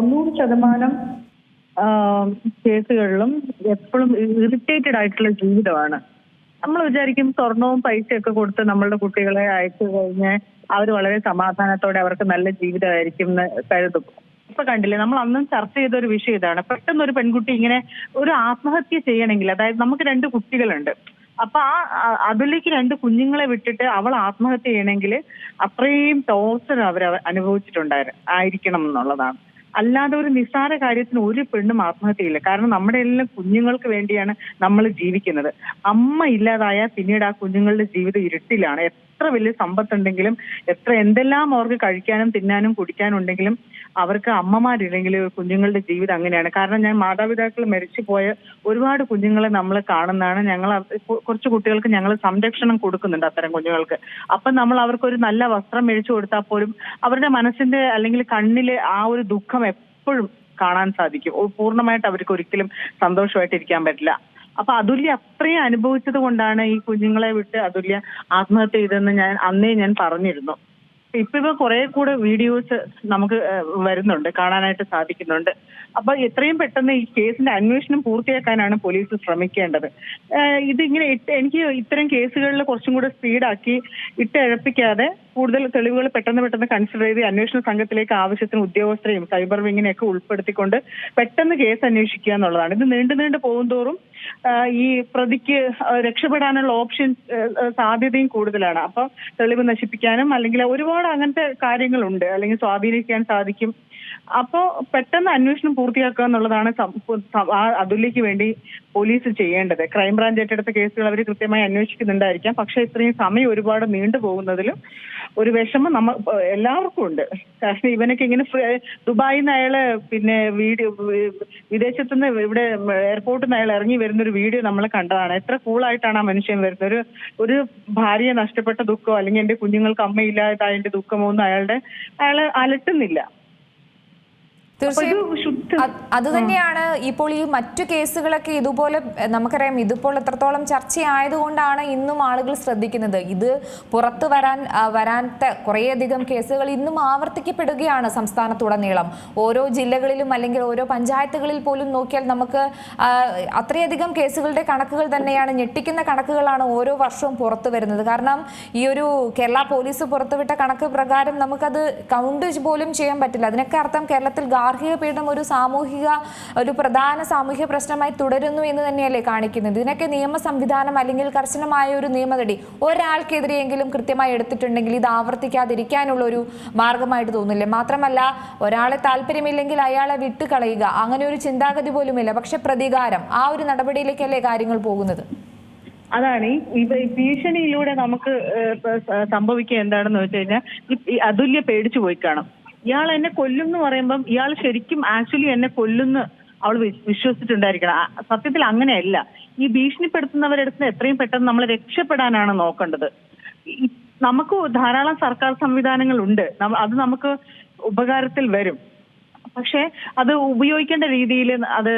തൊണ്ണൂറ് ശതമാനം കേസുകളിലും എപ്പോഴും ഇറിറ്റേറ്റഡ് ആയിട്ടുള്ള ജീവിതമാണ്. നമ്മൾ വിചാരിക്കും സ്വർണവും പൈസയൊക്കെ കൊടുത്ത് നമ്മളുടെ കുട്ടികളെ അയച്ചു കഴിഞ്ഞ് അവർ വളരെ സമാധാനത്തോടെ അവർക്ക് നല്ല ജീവിതമായിരിക്കും എന്ന് കരുതും. ഇപ്പൊ കണ്ടില്ലേ നമ്മൾ അന്നും ചർച്ച ചെയ്ത ഒരു വിഷയം ഇതാണ്. പെട്ടെന്ന് ഒരു പെൺകുട്ടി ഇങ്ങനെ ഒരു ആത്മഹത്യ ചെയ്യണമെങ്കിൽ അതായത് നമുക്ക് രണ്ട് കുട്ടികളുണ്ട്. അപ്പൊ ആ- അതിലേക്ക് രണ്ട് കുഞ്ഞുങ്ങളെ വിട്ടിട്ട് അവൾ ആത്മഹത്യ ചെയ്യണമെങ്കിൽ അത്രയും ടോർച്ചർ അവർ അനുഭവിച്ചിട്ടുണ്ടായിരുന്നു ആയിരിക്കണം എന്നുള്ളതാണ്. അല്ലാതെ ഒരു നിസ്സാര കാര്യത്തിന് ഒരു പെണ്ണും ആത്മഹത്യയില്ല. കാരണം നമ്മുടെ എല്ലാം കുഞ്ഞുങ്ങൾക്ക് വേണ്ടിയാണ് നമ്മൾ ജീവിക്കുന്നത്. അമ്മ ഇല്ലാതായാൽ പിന്നീട് ആ കുഞ്ഞുങ്ങളുടെ ജീവിതം ഇരുട്ടിലാണ്. എത്ര വലിയ സമ്പത്തുണ്ടെങ്കിലും എത്ര എന്തെല്ലാം അവർക്ക് കഴിക്കാനും തിന്നാനും കുടിക്കാനും ഉണ്ടെങ്കിലും അവർക്ക് അമ്മമാരില്ലെങ്കിൽ കുഞ്ഞുങ്ങളുടെ ജീവിതം അങ്ങനെയാണ്. കാരണം ഞാൻ മാതാപിതാക്കൾ മരിച്ചു പോയ ഒരുപാട് കുഞ്ഞുങ്ങളെ നമ്മൾ കാണുന്നതാണ്. ഞങ്ങൾ കുറച്ച് കുട്ടികൾക്ക് ഞങ്ങൾ സംരക്ഷണം കൊടുക്കുന്നുണ്ട് അത്തരം കുഞ്ഞുങ്ങൾക്ക്. അപ്പം നമ്മൾ അവർക്ക് ഒരു നല്ല വസ്ത്രം മേടിച്ചു കൊടുത്താൽ പോലും അവരുടെ മനസ്സിന്റെ അല്ലെങ്കിൽ കണ്ണിലെ ആ ഒരു ദുഃഖം എപ്പോഴും കാണാൻ സാധിക്കും. പൂർണമായിട്ട് അവർക്ക് ഒരിക്കലും സന്തോഷമായിട്ട് ഇരിക്കാൻ പറ്റില്ല. അപ്പൊ അതുല്യ അത്രയും അനുഭവിച്ചത് കൊണ്ടാണ് ഈ കുഞ്ഞുങ്ങളെ വിട്ട് അതുല്യ ആത്മഹത്യ ചെയ്തതെന്ന് ഞാൻ അന്നേ ഞാൻ പറഞ്ഞിരുന്നു. ഇപ്പൊ ഇപ്പൊ കുറെ കൂടെ വീഡിയോസ് നമുക്ക് വരുന്നുണ്ട് കാണാനായിട്ട് സാധിക്കുന്നുണ്ട്. അപ്പൊ എത്രയും പെട്ടെന്ന് ഈ കേസിന്റെ അന്വേഷണം പൂർത്തിയാക്കാനാണ് പോലീസ് ശ്രമിക്കേണ്ടത്. ഇതിങ്ങനെ എനിക്ക് ഇത്തരം കേസുകളിൽ കുറച്ചും കൂടെ സ്പീഡാക്കി ഇട്ട് ഇഴപ്പിക്കാതെ കൂടുതൽ തെളിവുകൾ പെട്ടെന്ന് പെട്ടെന്ന് കൺസിഡർ ചെയ്ത് അന്വേഷണ സംഘത്തിലേക്ക് ആവശ്യത്തിന് ഉദ്യോഗസ്ഥരെയും സൈബർ വിങ്ങിനെയൊക്കെ ഉൾപ്പെടുത്തിക്കൊണ്ട് പെട്ടെന്ന് കേസ് അന്വേഷിക്കുക എന്നുള്ളതാണ്. ഇത് നീണ്ടു നീണ്ടു പോകുന്തോറും ഈ പ്രതിക്ക് രക്ഷപ്പെടാനുള്ള ഓപ്ഷൻ സാധ്യതയും കൂടുതലാണ്. അപ്പൊ തെളിവ് നശിപ്പിക്കാനും അല്ലെങ്കിൽ ഒരുപാട് അങ്ങനത്തെ കാര്യങ്ങളുണ്ട്. അല്ലെങ്കിൽ സ്വാധീനിക്കാൻ സാധിക്കും. അപ്പോ പെട്ടെന്ന് അന്വേഷണം പൂർത്തിയാക്കുക എന്നുള്ളതാണ് ആ അതുല്യക്ക് വേണ്ടി പോലീസ് ചെയ്യേണ്ടത്. ക്രൈംബ്രാഞ്ച് ഏറ്റെടുത്ത കേസുകൾ അവർ കൃത്യമായി അന്വേഷിക്കുന്നുണ്ടായിരിക്കാം. പക്ഷെ ഇത്രയും സമയം ഒരുപാട് നീണ്ടു പോകുന്നതിലും ഒരു വിഷമം നമ്മ എല്ലാവർക്കും ഉണ്ട്. കാരണം ഇവനൊക്കെ ഇങ്ങനെ ദുബായിൽ നിന്ന് അയാൾ പിന്നെ വീഡിയോ വിദേശത്തു നിന്ന് ഇവിടെ എയർപോർട്ടിൽ നിന്ന് അയാൾ ഇറങ്ങി വരുന്ന ഒരു വീഡിയോ നമ്മൾ കണ്ടതാണ്. എത്ര കൂളായിട്ടാണ് ആ മനുഷ്യൻ വരുന്നത്. ഒരു ഒരു ഭാര്യയെ നഷ്ടപ്പെട്ട ദുഃഖമോ അല്ലെങ്കിൽ എന്റെ കുഞ്ഞുങ്ങൾക്ക് അമ്മയില്ലാതായതിന്റെ ദുഃഖമോ ഒന്നും അയാളുടെ അയാൾ അലട്ടുന്നില്ല. തീർച്ചയായും. അത് തന്നെയാണ്. ഇപ്പോൾ ഈ മറ്റു കേസുകളൊക്കെ ഇതുപോലെ നമുക്കറിയാം. ഇതിപ്പോൾ എത്രത്തോളം ചർച്ചയായതുകൊണ്ടാണ് ഇന്നും ആളുകൾ ശ്രദ്ധിക്കുന്നത്. ഇത് പുറത്തു വരാൻ വരാത്ത കുറേയധികം കേസുകൾ ഇന്നും ആവർത്തിക്കപ്പെടുകയാണ് സംസ്ഥാനത്തുടനീളം. ഓരോ ജില്ലകളിലും അല്ലെങ്കിൽ ഓരോ പഞ്ചായത്തുകളിൽ പോലും നോക്കിയാൽ നമുക്ക് അത്രയധികം കേസുകളുടെ കണക്കുകൾ തന്നെയാണ്. ഞെട്ടിക്കുന്ന കണക്കുകളാണ് ഓരോ വർഷവും പുറത്തു വരുന്നത്. കാരണം ഈ ഒരു കേരള പോലീസ് പുറത്തുവിട്ട കണക്ക് പ്രകാരം നമുക്കത് കൗണ്ട് പോലും ചെയ്യാൻ പറ്റില്ല. അതിനൊക്കെ അർത്ഥം കേരളത്തിൽ ഗാർഹിക പീഡനം ഒരു സാമൂഹിക ഒരു പ്രധാന സാമൂഹിക പ്രശ്നമായി തുടരുന്നു എന്ന് തന്നെയല്ലേ കാണിക്കുന്നത്. ഇതിനൊക്കെ നിയമ സംവിധാനം അല്ലെങ്കിൽ കർശനമായ ഒരു നിയമനടി ഒരാൾക്കെതിരെയെങ്കിലും കൃത്യമായി എടുത്തിട്ടുണ്ടെങ്കിൽ ഇത് ആവർത്തിക്കാതിരിക്കാനുള്ള ഒരു മാർഗമായിട്ട് തോന്നില്ലേ? മാത്രമല്ല ഒരാളെ താല്പര്യമില്ലെങ്കിൽ അയാളെ വിട്ടുകളയുക. അങ്ങനെ ഒരു ചിന്താഗതി പോലുമില്ല. പക്ഷെ പ്രതികാരം ആ ഒരു നടപടിയിലേക്കല്ലേ കാര്യങ്ങൾ പോകുന്നത്? അതാണ്. ഈ ഭീഷണിയിലൂടെ നമുക്ക് സംഭവിക്കുക എന്താണെന്ന് വെച്ച് കഴിഞ്ഞാൽ അതുല്യ പേടിച്ചു പോയി കാണും. ഇയാൾ എന്നെ കൊല്ലും എന്ന് പറയുമ്പം ഇയാൾ ശരിക്കും ആക്ച്വലി എന്നെ കൊല്ലുന്ന് അവൾ വിശ്വസിച്ചിട്ടുണ്ടായിരിക്കണം. സത്യത്തിൽ അങ്ങനെയല്ല. ഈ ഭീഷണിപ്പെടുത്തുന്നവരെടുത്ത് എത്രയും പെട്ടെന്ന് നമ്മൾ രക്ഷപ്പെടാനാണ് നോക്കേണ്ടത്. നമുക്ക് ധാരാളം സർക്കാർ സംവിധാനങ്ങൾ ഉണ്ട് അത് നമുക്ക് ഉപകാരത്തിൽ വരും. പക്ഷേ അത് ഉപയോഗിക്കേണ്ട രീതിയിൽ അത്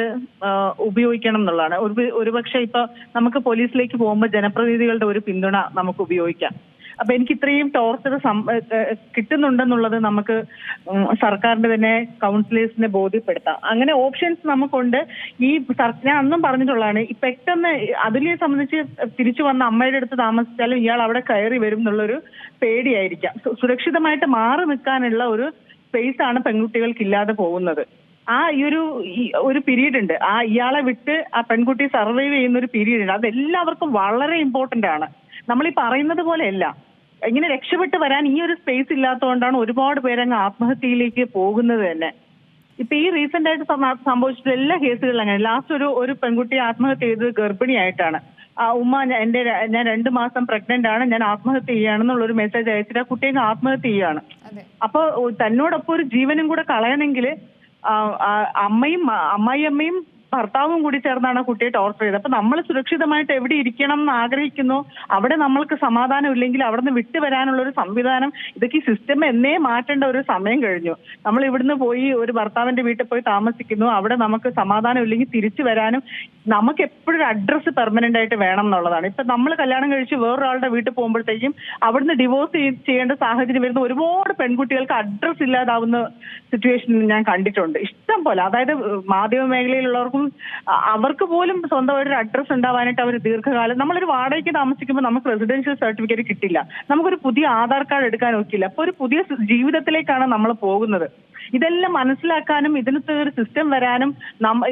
ഉപയോഗിക്കണം എന്നുള്ളതാണ്. ഒരു ഒരുപക്ഷെ ഇപ്പൊ നമുക്ക് പോലീസിലേക്ക് പോകുമ്പോൾ ജനപ്രതിനിധികളുടെ ഒരു പിന്തുണ നമുക്ക് ഉപയോഗിക്കാം. അപ്പൊ എനിക്ക് ഇത്രയും ടോർച്ചർ കിട്ടുന്നുണ്ടെന്നുള്ളത് നമുക്ക് സർക്കാരിന്റെ തന്നെ കൗൺസിലേഴ്സിനെ ബോധ്യപ്പെടുത്താം. അങ്ങനെ ഓപ്ഷൻസ് നമുക്കുണ്ട്. ഈ ഞാൻ അന്നും പറഞ്ഞിട്ടുള്ളതാണ്. ഈ പെട്ടെന്ന് അതിലെ സംബന്ധിച്ച് തിരിച്ചു വന്ന അമ്മയുടെ അടുത്ത് താമസിച്ചാലും ഇയാൾ അവിടെ കയറി വരും എന്നുള്ളൊരു പേടിയായിരിക്കാം. സുരക്ഷിതമായിട്ട് മാറി നിൽക്കാനുള്ള ഒരു സ്പേസ് ആണ് പെൺകുട്ടികൾക്ക് ഇല്ലാതെ പോകുന്നത്. ആ ഈ ഒരു ഒരു പീരീഡ് ഉണ്ട്. ആ ഇയാളെ വിട്ട് ആ പെൺകുട്ടി സർവൈവ് ചെയ്യുന്ന ഒരു പീരീഡ് ഉണ്ട്. അതെല്ലാവർക്കും വളരെ ഇമ്പോർട്ടന്റ് ആണ്. നമ്മൾ ഈ പറയുന്നത് പോലെയല്ല. ഇങ്ങനെ രക്ഷപ്പെട്ട് വരാൻ ഈ ഒരു സ്പേസ് ഇല്ലാത്തതുകൊണ്ടാണ് ഒരുപാട് പേരങ്ങ് ആത്മഹത്യയിലേക്ക് പോകുന്നത് തന്നെ. ഇപ്പൊ ഈ റീസെന്റ് ആയിട്ട് സംഭ- സംഭവിച്ചിട്ടുള്ള എല്ലാ കേസുകളിലും അങ്ങനെ. ലാസ്റ്റ് ഒരു ഒരു പെൺകുട്ടി ആത്മഹത്യ ചെയ്തത് ഗർഭിണിയായിട്ടാണ്. ആ ഉമ്മ എന്റെ ഞാൻ രണ്ട് മാസം പ്രഗ്നന്റ് ആണ് ഞാൻ ആത്മഹത്യ ചെയ്യുകയാണെന്നുള്ള ഒരു മെസ്സേജ് അയച്ചിട്ട് ആ കുട്ടിയെ ആത്മഹത്യ ചെയ്യുകയാണ്. അപ്പൊ തന്നോടൊപ്പം ഒരു ജീവനും കൂടെ കളയണമെങ്കിൽ അമ്മയും അമ്മായി അമ്മയും ഭർത്താവും കൂടി ചേർന്നാണ് കുട്ടിയെ ടോർച്ചർ ചെയ്തത്. അപ്പൊ നമ്മൾ സുരക്ഷിതമായിട്ട് എവിടെ ഇരിക്കണം എന്ന് ആഗ്രഹിക്കുന്നു? അവിടെ നമ്മൾക്ക് സമാധാനം ഇല്ലെങ്കിൽ അവിടെ നിന്ന് വിട്ടു വരാനുള്ള ഒരു സംവിധാനം ഇതൊക്കെ സിസ്റ്റം എന്നേ മാറ്റേണ്ട ഒരു സമയം കഴിഞ്ഞു. നമ്മൾ ഇവിടുന്ന് പോയി ഒരു ഭർത്താവിന്റെ വീട്ടിൽ പോയി താമസിക്കുന്നു. അവിടെ നമുക്ക് സമാധാനം ഇല്ലെങ്കിൽ തിരിച്ചു വരാനും നമുക്ക് എപ്പോഴും അഡ്രസ്സ് പെർമനന്റ് ആയിട്ട് വേണം എന്നുള്ളതാണ്. ഇപ്പൊ നമ്മൾ കല്യാണം കഴിച്ച് വേറൊരാളുടെ വീട്ടിൽ പോകുമ്പോഴത്തേക്കും അവിടുന്ന് ഡിവോഴ്സ് ചെയ്യേണ്ട സാഹചര്യം വരുന്ന ഒരുപാട് പെൺകുട്ടികൾക്ക് അഡ്രസ്സ് ഇല്ലാതാവുന്ന സിറ്റുവേഷൻ ഞാൻ കണ്ടിട്ടുണ്ട്. ഇഷ്ടം പോലെ. അതായത് മാധ്യമ മേഖലയിലുള്ളവർക്കും അവർക്ക് പോലും സ്വന്തമായിട്ട് ഒരു അഡ്രസ്സ് ഉണ്ടാവാനായിട്ട് അവർ ദീർഘകാലം നമ്മളൊരു വാടകയ്ക്ക് താമസിക്കുമ്പോൾ നമുക്ക് റെസിഡൻഷ്യൽ സർട്ടിഫിക്കറ്റ് കിട്ടില്ല. നമുക്കൊരു പുതിയ ആധാർ കാർഡ് എടുക്കാൻ ഒക്കില്ല. അപ്പൊ ഒരു പുതിയ ജീവിതത്തിലേക്കാണ് നമ്മൾ പോകുന്നത്. ഇതെല്ലാം മനസ്സിലാക്കാനും ഇതിനകത്ത് ഒരു സിസ്റ്റം വരാനും നമ്മ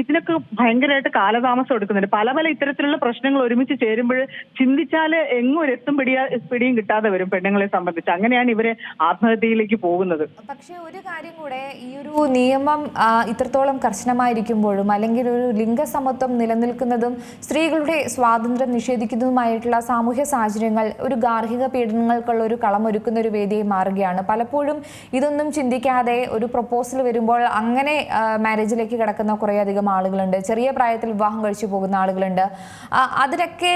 ഇതിനൊക്കെ ഭയങ്കരമായിട്ട് കാലതാമസം എടുക്കുന്നുണ്ട്. പല പല ഇത്തരത്തിലുള്ള പ്രശ്നങ്ങൾ ഒരുമിച്ച് ചേരുമ്പോൾ ചിന്തിച്ചാൽ എങ്ങും ഒരു എത്തും പിടിയാ പിടിയും കിട്ടാതെ വരും പെണ്ണുങ്ങളെ സംബന്ധിച്ച്. അങ്ങനെയാണ് ഇവർ ആത്മഹത്യയിലേക്ക് പോകുന്നത്. പക്ഷെ ഒരു കാര്യം കൂടെ ഈ ഒരു നിയമം ഇത്രത്തോളം കർശനമായിരിക്കുമ്പോഴും അല്ലെങ്കിൽ ഒരു ലിംഗസമത്വം നിലനിൽക്കുന്നതും സ്ത്രീകളുടെ സ്വാതന്ത്ര്യം നിഷേധിക്കുന്നതുമായിട്ടുള്ള സാമൂഹ്യ സാഹചര്യങ്ങൾ ഒരു ഗാർഹിക പീഡനങ്ങൾക്കുള്ള ഒരു കളമൊരുക്കുന്ന ഒരു വേദിയായി മാറുകയാണ്. പലപ്പോഴും ഇതൊന്നും ചിന്തിക്കാതെ ഒരു പ്രപ്പോസൽ വരുമ്പോൾ അങ്ങനെ മാരേജിലേക്ക് കിടക്കുന്ന കുറേയധികം ആളുകളുണ്ട്. ചെറിയ പ്രായത്തിൽ വിവാഹം കഴിച്ചു പോകുന്ന ആളുകളുണ്ട്. അതിനൊക്കെ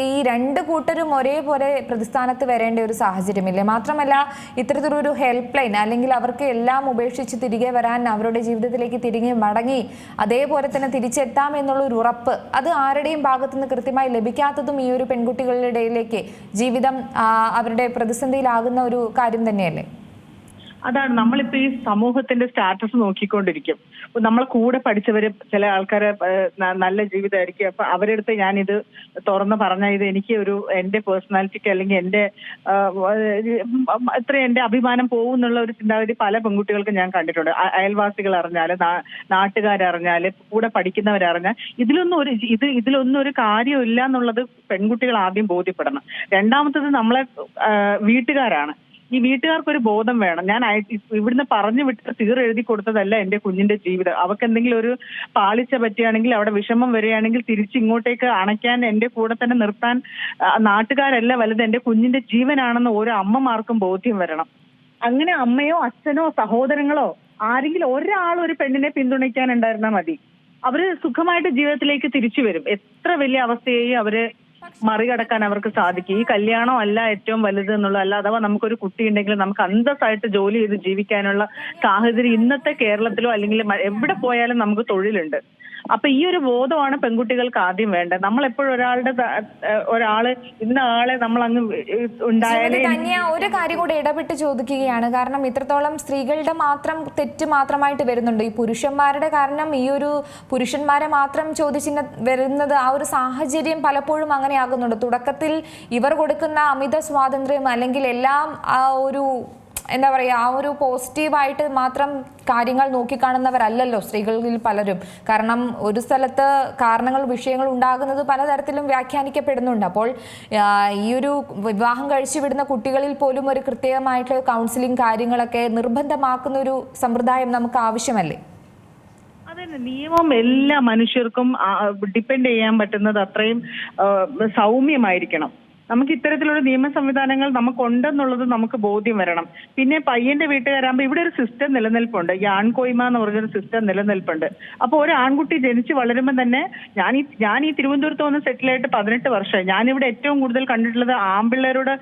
ഈ രണ്ട് കൂട്ടരും ഒരേപോലെ പ്രതിസ്ഥാനത്ത് വരേണ്ട ഒരു സാഹചര്യമില്ലേ? മാത്രമല്ല ഇത്തരത്തിലൊരു ഹെൽപ്പ് ലൈൻ അല്ലെങ്കിൽ അവർക്ക് എല്ലാം ഉപേക്ഷിച്ച് തിരികെ വരാൻ അവരുടെ ജീവിതത്തിലേക്ക് തിരികെ മടങ്ങി അതേപോലെ തന്നെ തിരിച്ചെത്താം എന്നുള്ള ഒരു ഉറപ്പ് അത് ആരുടെയും ഭാഗത്തുനിന്ന് കൃത്യമായി ലഭിക്കാത്തതും ഈ ഒരു പെൺകുട്ടികളുടെ ഇടയിലേക്ക് ജീവിതം അവരുടെ പ്രതിസന്ധിയിലാകുന്ന ഒരു കാര്യം തന്നെയല്ലേ? അതാണ് നമ്മളിപ്പോ ഈ സമൂഹത്തിന്റെ സ്റ്റാറ്റസ് നോക്കിക്കൊണ്ടിരിക്കും. നമ്മളെ കൂടെ പഠിച്ചവര് ചില ആൾക്കാരെ നല്ല ജീവിതമായിരിക്കും. അപ്പൊ അവരുടെ അടുത്ത് ഇത് തുറന്ന് പറഞ്ഞ ഇത് എനിക്ക് ഒരു എന്റെ പേഴ്സണാലിറ്റിക്ക് അല്ലെങ്കിൽ എന്റെ ഇത്ര എന്റെ അഭിമാനം പോകും എന്നുള്ള ഒരു ചിന്താഗതി പല പെൺകുട്ടികൾക്കും ഞാൻ കണ്ടിട്ടുണ്ട്. അയൽവാസികൾ അറിഞ്ഞാൽ നാട്ടുകാരറിഞ്ഞാൽ കൂടെ പഠിക്കുന്നവരറിഞ്ഞാൽ ഇതിലൊന്നും ഒരു ഇത് ഇതിലൊന്നും ഒരു കാര്യമില്ല എന്നുള്ളത് പെൺകുട്ടികൾ ആദ്യം ബോധ്യപ്പെടണം. രണ്ടാമത്തത് നമ്മളെ വീട്ടുകാരാണ്. ഈ വീട്ടുകാർക്ക് ഒരു ബോധം വേണം. ഞാൻ ഇവിടുന്ന് പറഞ്ഞു വിട്ട് തീർ എഴുതി കൊടുത്തതല്ല എന്റെ കുഞ്ഞിന്റെ ജീവിതം. അവർക്ക് എന്തെങ്കിലും ഒരു പാളിച്ച പറ്റുകയാണെങ്കിൽ അവിടെ വിഷമം വരികയാണെങ്കിൽ തിരിച്ച് ഇങ്ങോട്ടേക്ക് അണയ്ക്കാൻ എന്റെ കൂടെ തന്നെ നിർത്താൻ നാട്ടുകാരല്ല വലുത്. എന്റെ കുഞ്ഞിന്റെ ജീവനാണെന്ന് ഓരോ അമ്മമാർക്കും ബോധ്യം വരണം. അങ്ങനെ അമ്മയോ അച്ഛനോ സഹോദരങ്ങളോ ആരെങ്കിലും ഒരാൾ ഒരു പെണ്ണിനെ പിന്തുണയ്ക്കാൻ ഉണ്ടായിരുന്നാൽ മതി. അവർ സുഖമായിട്ട് ജീവിതത്തിലേക്ക് തിരിച്ചു വരും. എത്ര വലിയ അവസ്ഥയെയും അവർ മറികടക്കാൻ അവർക്ക് സാധിക്കും. ഈ കല്യാണം അല്ല ഏറ്റവും വലുത് എന്നുള്ള അല്ല അഥവാ നമുക്കൊരു കുട്ടി ഉണ്ടെങ്കിൽ നമുക്ക് അന്തസ്സായിട്ട് ജോലി ചെയ്ത് ജീവിക്കാനുള്ള സാഹചര്യം ഇന്നത്തെ കേരളത്തിലോ അല്ലെങ്കിൽ എവിടെ പോയാലും നമുക്ക് തൊഴിലുണ്ട്. അപ്പൊ ഈ ഒരു ബോധമാണ് പെൺകുട്ടികൾക്ക് ആദ്യം വേണ്ടത്. നമ്മൾ എപ്പോഴും ഒരാളുടെ ഒരാൾ ഇന്ന ആളെ നമ്മൾ അങ്ങ് ഉണ്ടായാലേ ഒരു കാര്യം കൂടെ ഇടപെട്ട് ചോദിക്കുകയാണ്. കാരണം ഇത്രത്തോളം സ്ത്രീകളുടെ മാത്രം തെറ്റ് മാത്രമായിട്ട് വരുന്നുണ്ട്. ഈ പുരുഷന്മാരുടെ കാരണം ഈ ഒരു പുരുഷന്മാരെ മാത്രം ചോദിച്ചിന് വരുന്നത് ആ ഒരു സാഹചര്യം പലപ്പോഴും അങ്ങനെ ആകുന്നുണ്ട് തുടക്കത്തിൽ ഇവർ കൊടുക്കുന്ന അമിത സ്വാതന്ത്ര്യം അല്ലെങ്കിൽ എല്ലാം ആ ഒരു എന്താ പറയുക ആ ഒരു പോസിറ്റീവായിട്ട് മാത്രം കാര്യങ്ങൾ നോക്കിക്കാണുന്നവരല്ലല്ലോ സ്ത്രീകളിൽ പലരും. കാരണം ഒരു സ്ഥലത്ത് കാരണങ്ങൾ വിഷയങ്ങൾ ഉണ്ടാകുന്നത് പലതരത്തിലും വ്യാഖ്യാനിക്കപ്പെടുന്നുണ്ട്. അപ്പോൾ ഈ ഒരു വിവാഹം കഴിച്ചു വിടുന്ന കുട്ടികളിൽ പോലും ഒരു കൃത്യമായിട്ട് കൗൺസിലിംഗ് കാര്യങ്ങളൊക്കെ നിർബന്ധമാക്കുന്ന ഒരു സമ്പ്രദായം നമുക്ക് ആവശ്യമല്ലേ? നിയമം എല്ലാ മനുഷ്യർക്കും ഡിപ്പെൻഡ് ചെയ്യാൻ പറ്റുന്നത് അത്രയും സൗമ്യമായിരിക്കണം. നമുക്ക് ഇത്തരത്തിലുള്ള നിയമ സംവിധാനങ്ങൾ നമുക്കുണ്ടെന്നുള്ളത് നമുക്ക് ബോധ്യം വരണം. പിന്നെ പയ്യന്റെ വീട്ടുകാരാകുമ്പോൾ ഇവിടെ ഒരു സിസ്റ്റം നിലനിൽപ്പുണ്ട്. ഈ ആൺകോയ്മ എന്ന് പറഞ്ഞൊരു സിസ്റ്റം നിലനിൽപ്പുണ്ട്. അപ്പോൾ ഒരു ആൺകുട്ടി ജനിച്ച് വളരുമ്പോൾ തന്നെ ഞാൻ ഈ ഞാൻ ഈ തിരുവനന്തപുരത്ത് വന്ന് സെറ്റിലായിട്ട് പതിനെട്ട് വർഷമായി. ഞാനിവിടെ ഏറ്റവും കൂടുതൽ കണ്ടിട്ടുള്ളത് ആൺപിള്ളേരോട്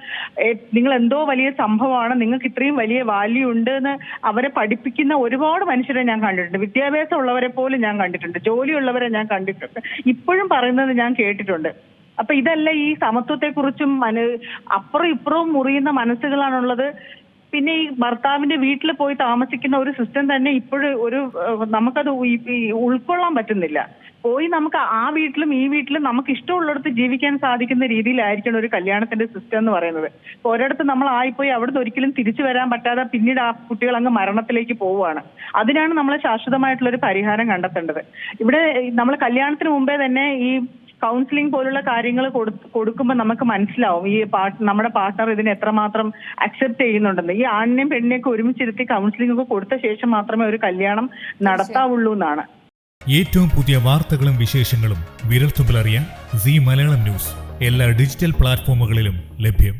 നിങ്ങൾ എന്തോ വലിയ സംഭവമാണ്. നിങ്ങൾക്ക് ഇത്രയും വലിയ വാല്യൂ ഉണ്ട് എന്ന് അവരെ പഠിപ്പിക്കുന്ന ഒരുപാട് മനുഷ്യരെ ഞാൻ കണ്ടിട്ടുണ്ട്. വിദ്യാഭ്യാസം ഉള്ളവരെ പോലും ഞാൻ കണ്ടിട്ടുണ്ട്. ജോലിയുള്ളവരെ ഞാൻ കണ്ടിട്ടുണ്ട്. ഇപ്പോഴും പറയുന്നത് ഞാൻ കേട്ടിട്ടുണ്ട്. അപ്പൊ ഇതല്ല ഈ സമത്വത്തെ കുറിച്ചും മനു അപ്പുറം ഇപ്പുറവും മുറിയുന്ന മനസ്സുകളാണുള്ളത്. പിന്നെ ഈ ഭർത്താവിന്റെ വീട്ടിൽ പോയി താമസിക്കുന്ന ഒരു സിസ്റ്റം തന്നെ ഇപ്പോഴും ഒരു നമുക്കത് ഉൾക്കൊള്ളാൻ പറ്റുന്നില്ല. പോയി നമുക്ക് ആ വീട്ടിലും ഈ വീട്ടിലും നമുക്ക് ഇഷ്ടമുള്ളിടത്ത് ജീവിക്കാൻ സാധിക്കുന്ന രീതിയിലായിരിക്കണം ഒരു കല്യാണത്തിന്റെ സിസ്റ്റം എന്ന് പറയുന്നത്. ഒരിടത്ത് നമ്മൾ ആയിപ്പോയി അവിടുന്ന് ഒരിക്കലും തിരിച്ചു വരാൻ പറ്റാതെ പിന്നീട് ആ കുട്ടികൾ അങ്ങ് മരണത്തിലേക്ക് പോവുകയാണ്. അതിനാണ് നമ്മൾ ശാശ്വതമായിട്ടുള്ള ഒരു പരിഹാരം കണ്ടെത്തേണ്ടത്. ഇവിടെ നമ്മൾ കല്യാണത്തിന് മുമ്പേ തന്നെ ഈ കൗൺസിലിംഗ് പോലുള്ള കാര്യങ്ങൾ കൊടുക്കുമ്പോൾ നമുക്ക് മനസ്സിലാവും. ഈ നമ്മുടെ പാർട്ട്ണർ ഇതിനെ എത്രമാത്രം അക്സെപ്റ്റ് ചെയ്യുന്നുണ്ടെന്ന്. ഈ ആണിനെയും പെണ്ണിനെയൊക്കെ ഒരുമിച്ചിരുത്തി കൗൺസിലിംഗ് ഒക്കെ കൊടുത്ത ശേഷം മാത്രമേ ഒരു കല്യാണം നടത്താവുള്ളൂ എന്നാണ് ഏറ്റവും പുതിയ വാർത്തകളും വിശേഷങ്ങളും വിരൽത്തുമ്പിലറിയാൻ സി മലയാളം ന്യൂസ്. എല്ലാ ഡിജിറ്റൽ പ്ലാറ്റ്ഫോമുകളിലും ലഭ്യം.